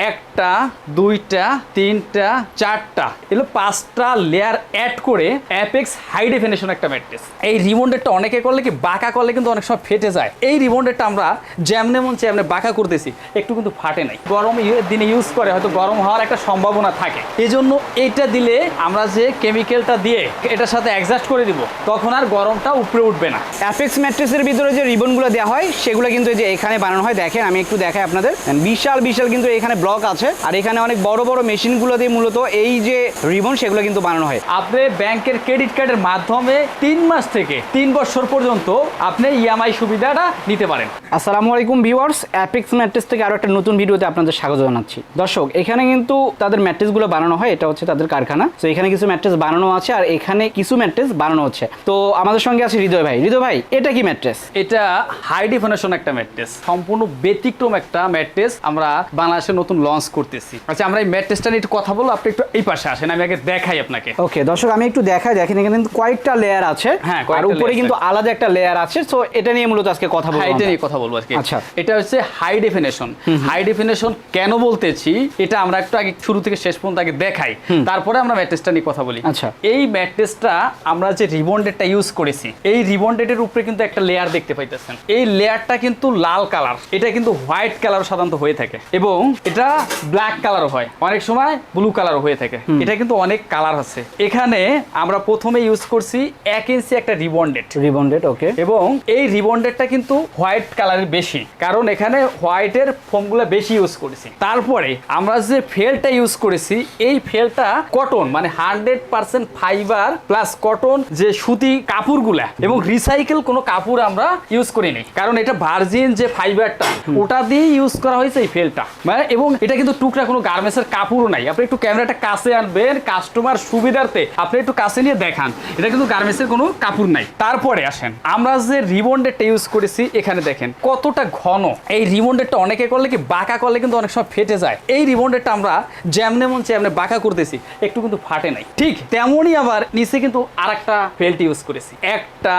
একটা, দুইটা, তিনটা, চারটা। এগুলো পাঁচটা লেয়ার অ্যাড করে অ্যাপেক্স হাই ডেফিনেশন একটা ম্যাট্রেস এই রিবন্ডেডটা অনেকে করলে কি, বাঁকা করলে কিন্তু অনেক সময় ফেটে যায়। এই রিবন্ডেডটা আমরা যেমনে মন চেমনে বাঁকা করতেছি, একটু কিন্তু ফাটে নাই। গরম ইয়ে- দিনে ইউজ করে, হয়তো গরম হওয়ার একটা সম্ভাবনা থাকে। এই জন্য এইটা দিলে আমরা যে কেমিক্যালটা দিয়ে এটার সাথে অ্যাডজাস্ট করে দিব, তখন আর গরমটা উপরে উঠবে না। অ্যাপেক্স ম্যাট্রেসের ভিতরে যে রিবনগুলো দেওয়া হয়, সেগুলো কিন্তু যে এখানে বানানো হয়, দেখেন, আমি একটু দেখাই আপনাদের। বিশাল বিশাল কিন্তু এখানে আছে। আর এখানে অনেক বড় বড় মেশিনগুলো দিয়ে মূলত এই যে রিবন সেগুলো কিন্তু বানানো হয়। আপনি ব্যাংকের ক্রেডিট কার্ডের মাধ্যমে তিন মাস থেকে তিন বছর পর্যন্ত আপনি ইএমআই সুবিধাটা নিতে পারেন। আসসালামু আলাইকুম ভিউয়ার্স অ্যাপেক্স ম্যাট্রেস থেকে আরও একটা নতুন ভিডিওতে আপনাদের স্বাগত জানাচ্ছি। দর্শক এখানে কিন্তু তাদের ম্যাট্রেসগুলো বানানো হয় এটা হচ্ছে তাদের কারখানা। তো এখানে কিছু ম্যাট্রেস বানানো আছে আর এখানে কিছু ম্যাট্রেস বানানো হচ্ছে। তো আমাদের সঙ্গে আছে হৃদয় ভাই। হৃদয় ভাই এটা কি ম্যাট্রেস এটা হাই ডিফিনেশন একটা ম্যাট্রেস সম্পূর্ণ ব্যতিক্রম একটা ম্যাট্রেস আমরা বাংলাদেশে নতুন লঞ্চ করতেছি। আচ্ছা আমরা এই ম্যাট্রেসটা নিয়ে একটু কথা বলব আপনি একটু এই পাশে আসেন আমি আগে দেখাই আপনাকে। ওকে দর্শক আমি একটু দেখাই দেখেন এখানে কিন্তু কয়েকটা লেয়ার আছে। হ্যাঁ, আর উপরে কিন্তু আলাদা একটা লেয়ার আছে তো এটা নিয়ে মূলত আজকে কথা বলব হ্যাঁ এটা নিয়ে কথা বলব আজকে। আচ্ছা। এটা হচ্ছে হাই ডেফিনেশন হাই ডেফিনেশন কেন বলতেছি এটা আমরা একটু আগে শুরু থেকে শেষ পর্যন্ত আগে দেখাই। তারপরে আমরা ম্যাট্রেসটা নিয়ে কথা বলি। আচ্ছা। এই ম্যাট্রেসটা আমরা যে রিবন্ডেডটা ইউজ করেছি এই রিবন্ডেডের উপরে কিন্তু একটা লেয়ার দেখতে পাইতেছেন। এই লেয়ারটা কিন্তু লাল কালার এটা কিন্তু হোয়াইট কালার সাধারণত হয়ে থাকে। এবং এটা ব্ল্যাক কালারও হয়। অনেক সময় ব্লু কালারও হয়ে থাকে। এটা কিন্তু অনেক কালার আছে। এখানে আমরা প্রথমে ইউজ করছি এক ইঞ্চি একটা রিবন্ডেড রিবন্ডেড ওকে এবং এই রিবন্ডেডটা কিন্তু হোয়াইট কালারের বেশি। কারণ এখানে হোয়াইটের ফোমগুলো বেশি ইউজ করেছি। তারপরে আমরা যে ফেলটা ইউজ করেছি এই ফেলটা কটন মানে hundred percent fibre plus cotton যে সুতি কাপড়গুলা। এবং রিসাইকেল কোনো কাপড় আমরা ইউজ করিনি। কারণ এটা ভার্জিন যে ফাইবারটা ওটা দিয়ে ইউজ করা হয়েছে এই ফেলটা মানে এবং এটা কিন্তু টুকরা কোনো গার্মেন্টসের কাপড়ও নাই। আপনি একটু ক্যামেরাটা কাছে আনবেন কাস্টমার সুবিধার্থে আপনি একটু কাছে নিয়ে দেখান। এটা কিন্তু গার্মেন্টসের কোনো কাপড় নাই। তারপরে আসেন, আমরা যে রিবন্ডেডটা ইউজ করেছি, এখানে দেখেন কতটা ঘন। এই রিবন্ডেডটা অনেকে করলে কি বাঁকা করলে কিন্তু অনেক সময় ফেটে যায়। এই রিবন্ডেডটা আমরা যেমনে মন চেমনে বাঁকা করতেছি, একটু কিন্তু ফাটে নাই। ঠিক তেমনই আবার নিচে কিন্তু আর একটা ফেল্ট ইউজ করেছি। একটা,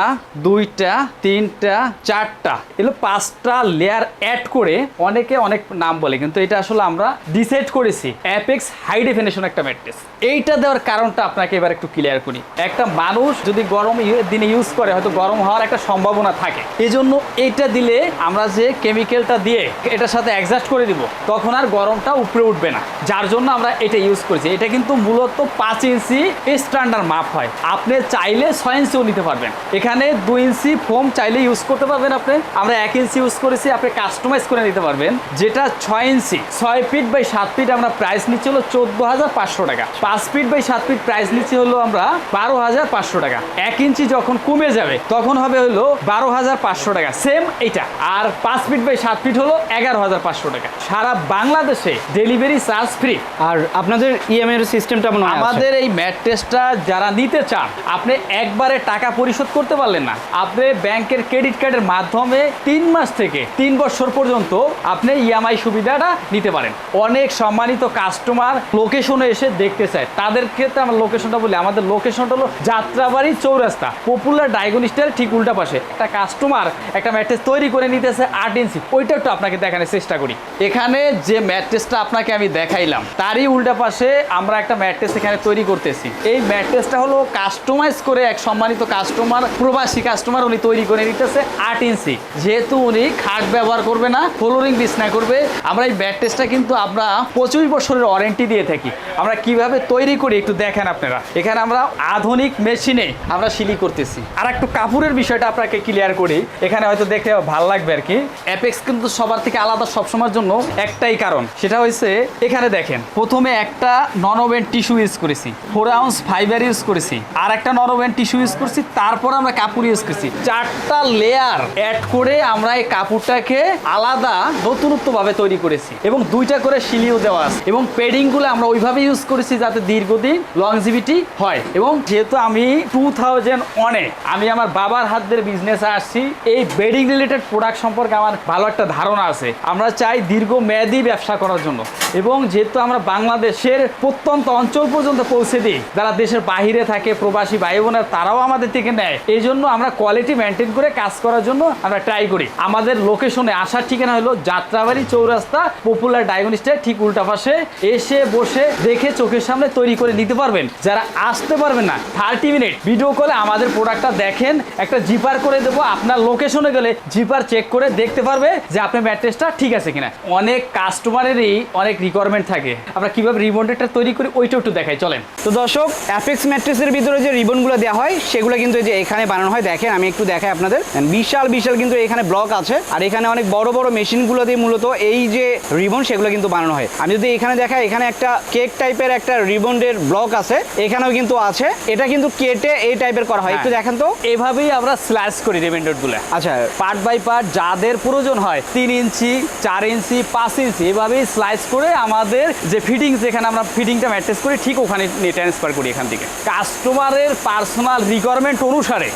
দুইটা, তিনটা, চারটা। এগুলো পাঁচটা লেয়ার অ্যাড করে অনেকে অনেক নাম বলে, কিন্তু এটা আসলে আমরা ডিসাইড করেছি অ্যাপেক্স হাই ডেফিনেশন একটা ম্যাট্রেস। এইটা দেওয়ার কারণটা আপনাকে এবার একটু ক্লিয়ার করি। একটা মানুষ যদি গরম দিনে ইউজ করে, হয়তো গরম হওয়ার একটা সম্ভাবনা থাকে। এই জন্য এইটা দিলে আমরা যে কেমিক্যালটা দিয়ে এটার সাথে অ্যাডজাস্ট করে দিব, তখন আর গরমটা উপরে উঠবে না। যার জন্য আমরা এটা ইউজ করেছি। এটা কিন্তু মূলত পাঁচ ইঞ্চি স্ট্যান্ডার্ড মাপ হয়। আপনি চাইলে ছয় ইঞ্চিও নিতে পারবেন। এখানে দুই ইঞ্চি ফোম চাইলে ইউজ করতে পারবেন আপনি। আমরা এক ইঞ্চি ইউজ করেছি, আপনি কাস্টমাইজ করে নিতে পারবেন। যেটা ছয় ইঞ্চি, ছয় ফিট বাই সাত ফিট আমরা প্রাইস নিচ্ছি হলো চোদ্দ হাজার পাঁচশো টাকা। পাঁচ ফিট বাই সাত ফিট প্রাইস নিচ্ছি হলো আমরা বারো হাজার পাঁচশো টাকা। এক ইঞ্চি যখন কমে যাবে তখন হবে হলো বারো হাজার পাঁচশো টাকা। সেম এটা আর পাঁচ ফিট বাই সাত ফিট হলো এগারো হাজার পাঁচশো টাকা। সারা বাংলাদেশে ডেলিভারি চার্জ ফ্রি আর আপনাদের ইএমআই এর সিস্টেমটা আমাদের এই ম্যাট্রেসটা যারা নিতে চান আপনি একবারে টাকা পরিশোধ করতে পারলেন না। আপনি ব্যাংকের ক্রেডিট কার্ডের মাধ্যমে তিন মাস থেকে তিন বছর পর্যন্ত আপনি ইএমআই সুবিধাটা নিতে পারেন অনেক সম্মানিত কাস্টমার লোকেশনে এসে দেখতে চায়। তাদের ক্ষেত্রে আমার লোকেশনটা বলি, আমাদের লোকেশনটা হলো যাত্রাবাড়ি চৌরাস্তা। পপুলার ডায়াগনিস্টের ঠিক উল্টা পাশে। একটা কাস্টমার একটা ম্যাট্রেস তৈরি করে নিতেছে আট ইঞ্চি ওইটা একটু আপনাকে দেখানোর চেষ্টা করি। এখানে যে ম্যাট্রেসটা আপনাকে আমি দেখাইলাম, তারই উল্টা পাশে আমরা একটা ম্যাট্রেস এখানে তৈরি করতেছি। এই ম্যাট্রেসটা হলো কাস্টমাইজ করে এক সম্মানিত কাস্টমার প্রবাসী কাস্টমার উনি তৈরি করে নিতেছে আট ইঞ্চি যেহেতু উনি খাট ব্যবহার করবে না ফ্লোরিং বিছনা করবে, আমরা এই ম্যাট্রেসটা কিন্তু আমরা পঁচিশ বছরের ওয়ারেন্টি দিয়ে থাকি। আমরা কীভাবে তৈরি করি একটু দেখেন আপনারা। এখানে আমরা আধুনিক মেশিনে আমরা সিলি করতেছি। আর একটু কাপড়ের বিষয়টা আপনাকে ক্লিয়ার করি। এখানে হয়তো দেখে ভালো লাগবে আর কি। অ্যাপেক্স কিন্তু সবার থেকে আলাদা সবসময়ের জন্য একটাই কারণ। সেটা হয়েছে এখানে দেখেন, প্রথমে একটা নন ওভেন টিস্যু ইউজ করেছি। ফোর আউন্স ফাইবার ইউজ করেছি। আর একটা নন ওভেন টিস্যু ইউজ করছি। তারপর আমরা কাপড় ইউজ করছি। চারটা লেয়ার অ্যাড করে আমরা এই কাপড়টাকে আলাদা নতুনত্ব ভাবে তৈরি করেছি। এবং দুইটা করে শিলিও দেওয়া আছে এবং পেডিংগুলো আমরা ওইভাবে ইউজ করেছি যাতে দীর্ঘদিন লংজিভিটি হয়। এবং যেহেতু আমি টু থাউজেন্ড ওয়ানে আমি আমার বাবার হাত ধরে বিজনেসে আসছি, এই বেডিং রিলেটেড প্রোডাক্ট সম্পর্কে আমার ভালো একটা ধারণা আছে। আমরা চাই দীর্ঘ মেয়াদি ব্যবসা করার জন্য। এবং যেহেতু আমরা বাংলাদেশের প্রত্যন্ত অঞ্চল পর্যন্ত পৌঁছে দিই, যারা দেশের বাহিরে থাকে, প্রবাসী ভাই বোনের তারাও আমাদের থেকে নেয়। এই জন্য আমরা কোয়ালিটি মেনটেন করে কাজ করার জন্য আমরা ট্রাই করি। আমাদের লোকেশনে আসার ঠিকানা হলো যাত্রাবাড়ি চৌরাস্তা পপুলার ডায়াগনিস্টের ঠিক উল্টা পাশে এসে বসে দেখে চোখের সামনে তৈরি করে নিতে পারবেন। যারা আসতে পারবেন না, থার্টি মিনিট ভিডিও কলে আমাদের প্রোডাক্টটা দেখেন, একটা জিপার করে দেবো, আপনার লোকেশনে গেলে জিপার চেক করে দেখতে পারবে যে আপনার ম্যাট্রেসটা ঠিক আছে কিনা। অনেক কাস্টমারেরই অনেক রিকোয়ারমেন্ট থাকে। আমরা কীভাবে রিবন্ডেডটা তৈরি করি ওইটা একটু দেখাই, চলেন। তো দর্শক অ্যাপেক্স ম্যাট্রেসের ভিতরে যে রিবনগুলো দেওয়া হয়, সেগুলো কিন্তু এই যে এখানে বানানো হয়, দেখেন আমি একটু দেখাই আপনাদের। বিশাল বিশাল কিন্তু এখানে ব্লক আছে। আর এখানে অনেক বড় বড় মেশিনগুলো দিয়ে মূলত এই যে রিবন সেগুলো কিন্তু বানানো হয়। আমি যদি এখানে দেখাই এখানে একটা কেক টাইপের একটা রিবনের ব্লক আছে এখানেও কিন্তু আছে। এটা কিন্তু কেটে এই টাইপের করা হয়। একটু হ্যাঁ। দেখেন তো। এভাবেই আমরা স্ল্যাশ করি রিবেন্ডেডগুলো আচ্ছা। পার্ট বাই পার্ট যাদের প্রয়োজন হয় তিন ইঞ্চি চার ইঞ্চি পাঁচ ইঞ্চি এভাবেই স্লাইস করে আমাদের যে ফিটিংস যেখানে আমরা ফিটিংটা ম্যাট্রেস করি ঠিক ওখানে ট্রান্সফার করি এখান থেকে। কাস্টমারের পার্সোনাল রিকোয়ারমেন্ট অনুসারে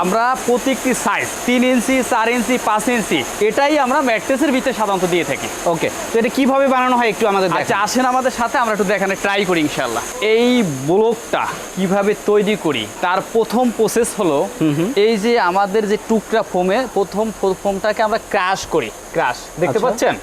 আমরা প্রত্যেকটি সাইজ তিন ইঞ্চি চার ইঞ্চি পাঁচ ইঞ্চি এটাই আমরা ম্যাট্রেসের ভিতরে সাধারণত দিয়ে থাকি। ওকে তো এটা কীভাবে বানানো হয় একটু আমাদের আচ্ছা আসেন আমাদের সাথে আমরা একটু দেখানে ট্রাই করি ইনশাল্লাহ এই ব্লকটা কীভাবে তৈরি করি তার প্রথম প্রসেস হলো এই যে আমাদের যে টুকরা ফোমে প্রথম ফোমটাকে আমরা ক্রাশ করি। ক্রাশ দেখতে আচ্ছা। পাচ্ছেন?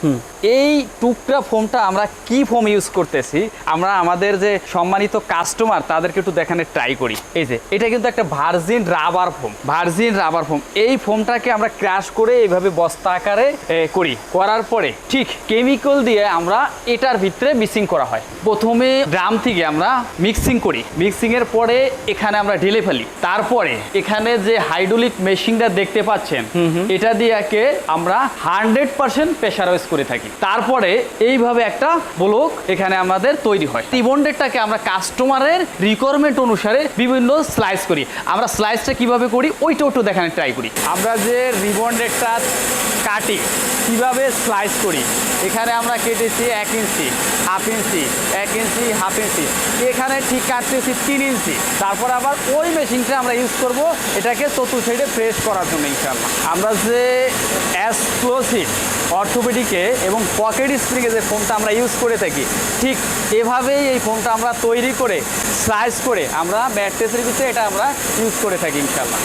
এই টুকরা ফোমটা আমরা কি ফোম ইউজ করতেছি আমরা আমাদের যে সম্মানিত কাস্টমার তাদেরকে একটু দেখানে ট্রাই করি। এই যে এটা কিন্তু একটা virgin rubber foam virgin rubber foam এই ফোমটাকে আমরা ক্রাশ করে এইভাবে বস্তা আকারে করি। করার পরে ঠিক কেমিক্যাল দিয়ে আমরা এটার ভিতরে মিক্সিং করা হয়। প্রথমে ড্রাম থেকে আমরা মিক্সিং করি। মিক্সিং এর পরে এখানে আমরা ঢেলে ফেলি। তারপরে এখানে যে হাইড্রোলিক মেশিনটা দেখতে পাচ্ছেন এটা দিয়ে একে আমরা হান্ড্রেড পার্সেন্ট প্রেশারাইজ করে থাকি। তারপরে এইভাবে একটা ব্লক এখানে আমাদের তৈরি হয়। রিবন্ডেডটাকে আমরা কাস্টমারের রিকোয়ারমেন্ট অনুসারে বিভিন্ন স্লাইস করি। আমরা স্লাইসটা কীভাবে করি? ওইটা একটু দেখানে ট্রাই করি। আমরা যে রিবন্ডেডটা কাটি কীভাবে স্লাইস করি? এখানে আমরা কেটেছি এক ইঞ্চি হাফ ইঞ্চি, এক ইঞ্চি হাফ ইঞ্চি। এখানে ঠিক কাটতেছি তিন ইঞ্চি। তারপর আবার ওই মেশিনটা আমরা ইউজ করব, এটাকে চতুর্থ সাইডে প্রেস করার জন্য ইনশাল্লাহ আমরা যে অ্যাসক্লোসিভ অর্থোপেডিকে এবং পকেট স্প্রিংয়ে যে ফোনটা আমরা ইউজ করে থাকি, ঠিক এভাবেই এই ফোনটা আমরা তৈরি করে স্লাইস করে আমরা ম্যাট্রেসের ভিতরে এটা আমরা ইউজ করে থাকি ইনশাল্লাহ